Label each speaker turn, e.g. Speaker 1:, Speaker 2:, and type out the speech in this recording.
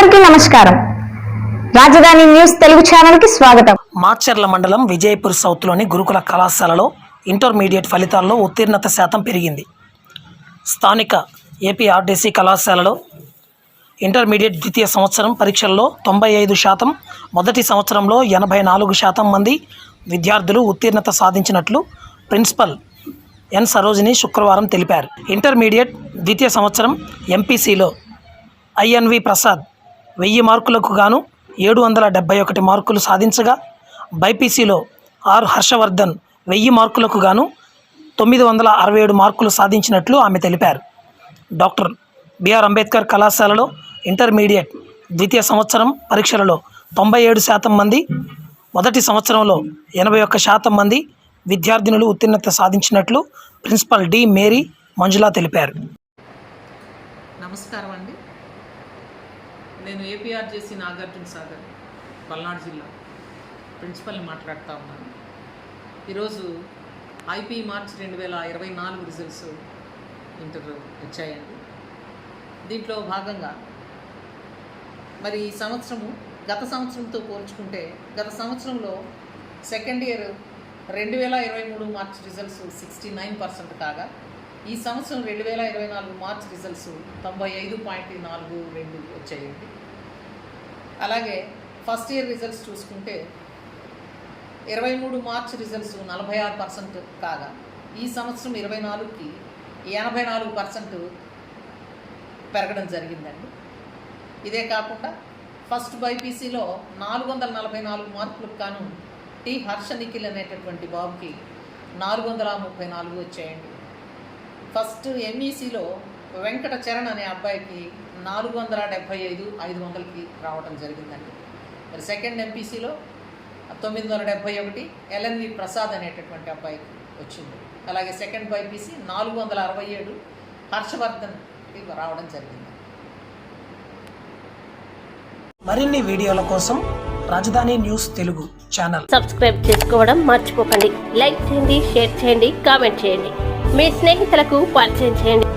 Speaker 1: నమస్కారం. రాజధాని న్యూస్ తెలుగు ఛానల్కి స్వాగతం.
Speaker 2: మాచర్ల మండలం విజయపూర్ సౌత్లోని గురుకుల కళాశాలలో ఇంటర్మీడియట్ ఫలితాల్లో ఉత్తీర్ణత శాతం పెరిగింది. స్థానిక ఏపీఆర్డీసీ కళాశాలలో ఇంటర్మీడియట్ ద్వితీయ సంవత్సరం పరీక్షల్లో తొంభై ఐదు శాతం మొదటి సంవత్సరంలో ఎనభై నాలుగు శాతం మంది విద్యార్థులు ఉత్తీర్ణత సాధించినట్లు ప్రిన్సిపల్ ఎన్ సరోజిని శుక్రవారం తెలిపారు. ఇంటర్మీడియట్ ద్వితీయ సంవత్సరం ఎంపీసీలో ఐఎన్వి ప్రసాద్ వెయ్యి మార్కులకు గాను ఏడు వందల డెబ్బై ఒకటి మార్కులు సాధించగా బైపీసీలో ఆర్ హర్షవర్ధన్ వెయ్యి మార్కులకు గాను తొమ్మిది వందల అరవై ఏడు మార్కులు సాధించినట్లు ఆమె తెలిపారు. డాక్టర్ బిఆర్ అంబేద్కర్ కళాశాలలో ఇంటర్మీడియట్ ద్వితీయ సంవత్సరం పరీక్షలలో తొంభై ఏడు శాతం మంది మొదటి సంవత్సరంలో ఎనభై ఒక్క శాతం మంది విద్యార్థినులు ఉత్తీర్ణత సాధించినట్లు ప్రిన్సిపల్ డి మేరీ మంజులా తెలిపారు.
Speaker 3: నమస్కారం అండి నేను ఏపీఆర్జేసీ నాగార్జున సాగర్ పల్నాడు జిల్లా ప్రిన్సిపల్ని మాట్లాడుతూ ఉన్నాను. ఈరోజు ఐపీ మార్చ్ రెండు వేల ఇరవై నాలుగు రిజల్ట్స్ ఇంటర్ వచ్చాయండి. దీంట్లో భాగంగా మరి ఈ సంవత్సరము గత సంవత్సరంతో పోల్చుకుంటే గత సంవత్సరంలో సెకండ్ ఇయర్ రెండు వేల ఇరవై మూడు March results sixty nine percent కాగా ఈ సంవత్సరం రెండు వేల ఇరవై నాలుగు మార్చ్ రిజల్ట్స్ తొంభై ఐదు పాయింట్ నాలుగు రెండు వచ్చాయండి. అలాగే ఫస్ట్ ఇయర్ రిజల్ట్స్ చూసుకుంటే ఇరవై మూడు మార్చ్ రిజల్ట్స్ నలభై ఆరు పర్సెంట్ కాగా ఈ సంవత్సరం ఇరవై నాలుగుకి ఎనభై నాలుగు పర్సెంట్ పెరగడం జరిగిందండి. ఇదే కాకుండా ఫస్ట్ బైపీసీలో నాలుగు వందల నలభై నాలుగు మార్కులకు కాను టి హర్ష నిఖిల్ అనేటటువంటి బాబుకి నాలుగు వందల ముప్పై నాలుగు వచ్చాయండి. ఫస్ట్ ఎంఈసీలో వెంకట చరణ్ అనే అబ్బాయికి నాలుగు వందల డెబ్భై ఐదు ఐదు వందలకి రావడం జరిగిందండి. మరి సెకండ్ ఎంపీసీలో తొమ్మిది వందల డెబ్భై ఒకటి ఎల్ఎన్వి ప్రసాద్ అనేటటువంటి అబ్బాయికి వచ్చింది. అలాగే సెకండ్ బైపీసీ నాలుగు వందల అరవై ఏడు హర్షవర్ధన్ రావడం జరిగింది.
Speaker 2: మరిన్ని వీడియోల కోసం రాజధాని న్యూస్ తెలుగు ఛానల్.
Speaker 4: సబ్స్క్రైబ్ చేసుకోవడం మర్చిపోకండి. లైక్ చేయండి షేర్ చేయండి కామెంట్ చేయండి. మీ స్నేహితులకు పరిచయం చేయండి.